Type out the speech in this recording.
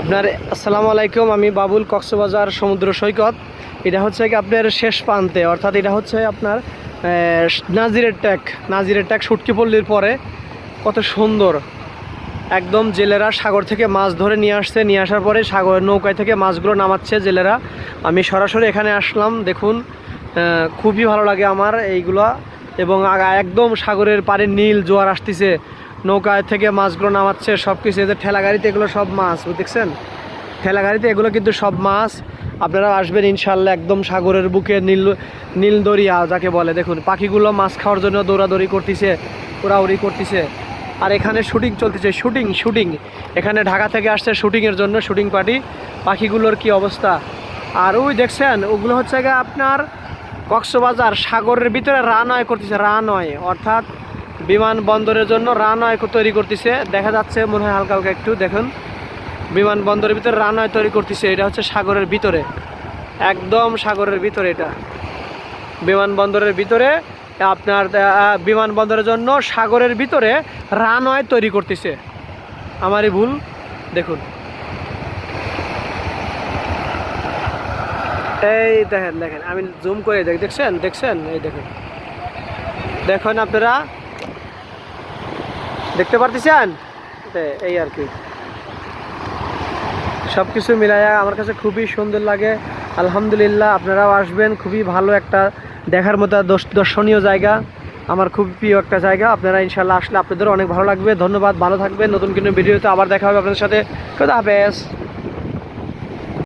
আপনার আসসালামু আলাইকুম, আমি বাবুল কক্সবাজার সমুদ্র সৈকত। এটা হচ্ছে কি আপনার শেষ প্রান্তে, অর্থাৎ এটা হচ্ছে আপনার নাজিরের ট্যাক নাজিরের ট্যাক সুটকি পল্লীর পরে। কত সুন্দর। একদম জেলেরা সাগর থেকে মাছ ধরে নিয়ে আসছে, নিয়ে আসার পরে সাগর নৌকায় থেকে মাছগুলো নামাচ্ছে জেলেরা। আমি সরাসরি এখানে আসলাম, দেখুন খুবই ভালো লাগে আমার এইগুলো। এবং একদম সাগরের পাড়ে নীল জোয়ার আসতেছে। নৌকায় থেকে মাছগুলো নামাচ্ছে সব কিছু এদের ঠেলা গাড়িতে এগুলো সব মাছ দেখছেন ঠেলা গাড়িতে এগুলো কিন্তু সব মাছ। আপনারা আসবেন ইনশাল্লাহ একদম সাগরের বুকে, নীল নীল দরিয়া যাকে বলে। দেখুন, পাখিগুলো মাছ খাওয়ার জন্য দৌড়াদৌড়ি করতেছে, উড়াউড়ি করতেছে। আর এখানে শুটিং চলতেছে, শুটিং শুটিং। এখানে ঢাকা থেকে আসছে শুটিংয়ের জন্য, শুটিং পার্টি। পাখিগুলোর কি অবস্থা? আর ওই দেখছেন, ওগুলো হচ্ছে গিয়ে আপনার কক্সবাজার, সাগরের ভিতরে রানওয়ে করতেছে রানওয়ে অর্থাৎ বিমানবন্দরের জন্য রানওয়ে তৈরি করতেছে। দেখা যাচ্ছে, মনে হয় হালকা হালকা একটু, দেখুন। বিমানবন্দরের ভিতরে রানওয়ে তৈরি করতেছে, এটা হচ্ছে সাগরের ভিতরে। একদম সাগরের ভিতরে এটা। বিমানবন্দরের ভিতরে, আপনার বিমানবন্দরের জন্য সাগরের ভিতরে রানওয়ে তৈরি করতেছে। আমারই ভুল, দেখুন। এই দেখেন দেখেন, আমি জুম করে দেখ দেখছেন? দেখছেন? এই দেখুন। দেখুন আপনারা দেখতে পারতেছেন? এই আর কি। সব কিছু মিলাইয়া আমার কাছে খুবই সুন্দর লাগে। আলহামদুলিল্লাহ, আপনারাও আসবেন। খুবই ভালো একটা দেখার মতো দর্শ- দর্শনীয় জায়গা। আমার খুব প্রিয় একটা জায়গা। আপনারা ইনশাল্লাহ আসলে আপনাদেরও অনেক ভালো লাগবে। ধন্যবাদ, ভালো থাকবেন। নতুন কোনো ভিডিওতে আবার দেখা হবে আপনাদের সাথে। খোদা হাফেজ।